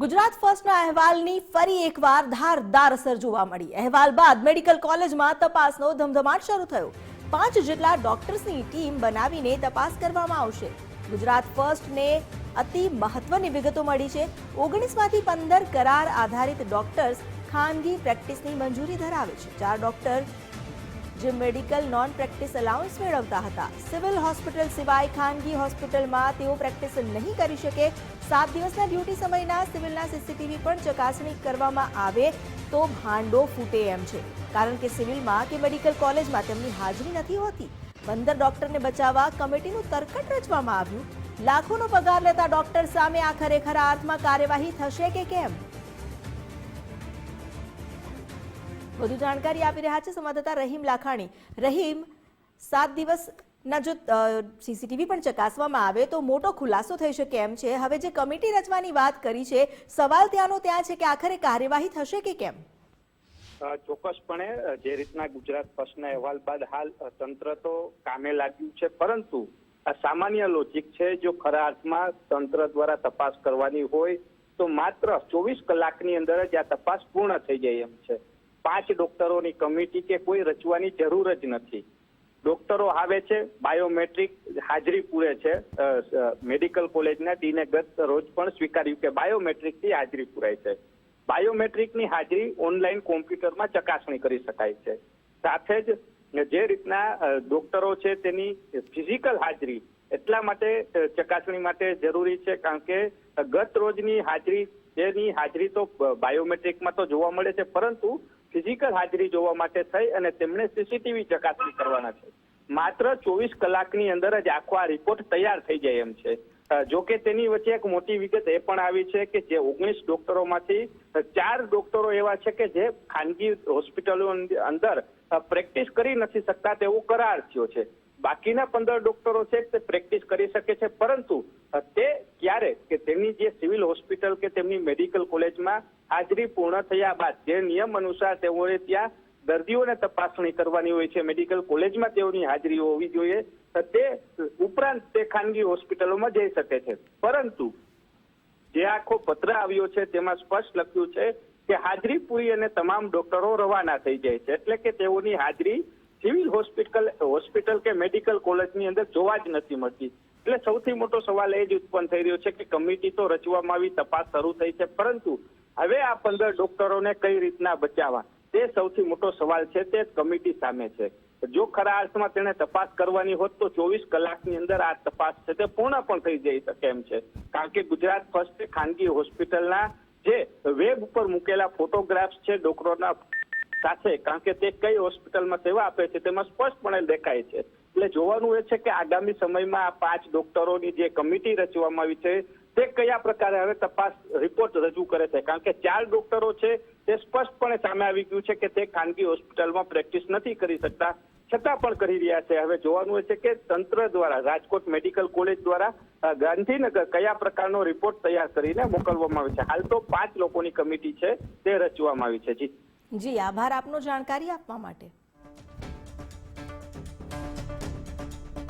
ગુજરાત ફર્સ્ટના અહેવાલની ફરી એકવાર ધારદાર અસર જોવા મળી. અહેવાલ બાદ મેડિકલ કોલેજમાં તપાસનો ધમધમાટ શરૂ થયો. પાંચ જેટલા ડોક્ટર્સની ટીમ બનાવીને તપાસ કરવામાં આવશે. ગુજરાત ફર્સ્ટને અતિ મહત્વની વિગતો મળી છે. ઓગણીસમાંથી પંદર કરાર આધારિત ડોક્ટર્સ ખાનગી પ્રેક્ટિસની મંજૂરી ધરાવે છે. ચાર ડોક્ટર જે મેડિકલ નોન પ્રેક્ટિસ અલાઉન્સ મેળવતા હતા. સિવિલ હોસ્પિટલ સિવાય ખાનગી હોસ્પિટલમાં તેઓ પ્રેક્ટિસ નહીં કરી શકે. સાત દિવસના ડ્યુટી સમયના સિવિલના સીસીટીવી પણ ચકાસણી કરવામાં આવે તો ભાંડો ફૂટે એમ છે. કારણ કે સિવિલમાં કે મેડિકલ કોલેજમાં તેમની હાજરી નથી હોતી. પંદર ડોક્ટરને બચાવવા કમિટીનું તરકટ રચવામાં આવ્યું. લાખોનો પગાર લેતા ડોક્ટર સામે આ ખરેખર અર્થમાં કાર્યવાહી થશે કે કેમ? વધુ જાણકારી આપી રહ્યા છે સંવાદદાતા રહીમ લાખાણી. રહીમ, સાત દિવસના જો સીસીટીવી પણ ચકાસવામાં આવે તો મોટો ખુલાસો થઈ શકે એમ છે. હવે જે કમિટી રચવાની વાત કરી છે, સવાલ ત્યાંનો ત્યાં છે કે આખરે કાર્યવાહી થશે કે કેમ? ચોક્કસપણે જે રીતના ગુજરાત ફર્સ્ટના અહેવાલ બાદ હાલ તંત્ર તો કામે લાગ્યું છે. પરંતુ આ સામાન્ય લોજિક છે, જો ખરા અર્થમાં તંત્ર દ્વારા તપાસ કરવાની હોય તો માત્ર ચોવીસ કલાકની અંદર જ આ તપાસ પૂર્ણ થઈ જાય એમ છે. પાંચ ડોક્ટરોની કમિટી કે કોઈ રચવાની જરૂર જ નથી. ડોક્ટરો આવે છે, બાયોમેટ્રિક હાજરી પૂરે છે મેડિકલ કોલેજના ડીને ગત રોજ પણ સ્વીકાર્યું કે બાયોમેટ્રિકથી હાજરી પુરાય છે. બાયોમેટ્રિકની હાજરી ઓનલાઈન કોમ્પ્યુટરમાં ચકાસણી કરી શકાય છે. સાથે જ જે રીતના ડોક્ટરો છે તેની ફિઝિકલ હાજરી એટલા માટે ચકાસણી માટે જરૂરી છે કારણ કે ગત રોજની હાજરી, તેની હાજરી તો બાયોમેટ્રિકમાં તો જોવા મળે છે, પરંતુ ફિઝિકલ હાજરી જોવા માટે થઈ અને તેમણે સીસીટીવી ચકાસણી કરવાના છે. માત્ર ચોવીસ કલાકની અંદર જ આખો આ રિપોર્ટ તૈયાર થઈ જાય એમ છે. જો કે તેની વચ્ચે એક મોટી વિગત એ પણ આવી છે કે જે ઓગણીસ ડોક્ટરોમાંથી ચાર ડોક્ટરો એવા છે કે જે ખાનગી હોસ્પિટલો અંદર પ્રેક્ટિસ કરી નથી શકતા તેવો કરાર થયો છે. બાકીના પંદર ડોક્ટરો છે તે પ્રેક્ટિસ કરી શકે છે, પરંતુ તેમની જે સિવિલ હોસ્પિટલ કે તેમની મેડિકલ કોલેજમાં હાજરી પૂર્ણ થયા બાદ જે નિયમ અનુસાર તેઓએ ત્યાં દર્દીઓને તપાસણી કરવાની હોય છે. મેડિકલ કોલેજમાં તેઓની હાજરી હોવી જોઈએ. તો ઉપરાંત તે ખાનગી હોસ્પિટલોમાં જઈ શકે છે. પરંતુ જે આખો પત્ર આવ્યો છે તેમાં સ્પષ્ટ લખ્યું છે કે હાજરી પૂરી અને તમામ ડોક્ટરો રવાના થઈ જાય છે. એટલે કે તેઓની હાજરી સિવિલ હોસ્પિટલ હોસ્પિટલ કે મેડિકલ કોલેજની અંદર જોવા જ નથી મળતી. એટલે સૌથી મોટો સવાલ એ જ ઉત્પન્ન થઈ રહ્યો છે કે કમિટી તો રચવામાં આવી, તપાસ શરૂ થઈ છે, પરંતુ હવે આ પંદર ડોક્ટરોને કઈ રીતના બચાવવા? તે સૌથી મોટો સવાલ છે, તે કમિટી સામે છે. જો ખરા અર્થમાં તેને તપાસ કરવાની હોત તો ચોવીસ કલાકની અંદર આ તપાસ છે તે પૂર્ણ પણ થઈ જઈ શકે એમ છે. કારણ કે ગુજરાત ફર્સ્ટ ખાનગી હોસ્પિટલના જે વેબ ઉપર મૂકેલા ફોટોગ્રાફ્સ છે ડોક્ટરોના સાથે, કારણ કે તે કઈ હોસ્પિટલમાં સેવા આપે છે તેમાં સ્પષ્ટપણે દેખાય છે. એટલે જોવાનું એ છે કે આગામી સમયમાં આ પાંચ ડોક્ટરોની જે કમિટી રચવામાં આવી છે, તે કયા પ્રકારે હવે તપાસ રિપોર્ટ રજૂ કરે છે? કારણ કે ચાર ડોક્ટરો છે, તે સ્પષ્ટપણે સામે આવી ગયું છે કે તે ખાનગી હોસ્પિટલમાં પ્રેક્ટિસ નથી કરી શકતા. છતાં પણ કરી રહ્યા છે. હવે જોવાનું એ છે કે તંત્ર દ્વારા, રાજકોટ મેડિકલ કોલેજ દ્વારા ગાંધીનગર કયા પ્રકારનો રિપોર્ટ તૈયાર કરીને મોકલવામાં આવે છે? હાલ તો પાંચ લોકોની કમિટી છે, તે રચવામાં આવી છે. જી. જી આભાર આપનો જાણકારી આપવા માટે.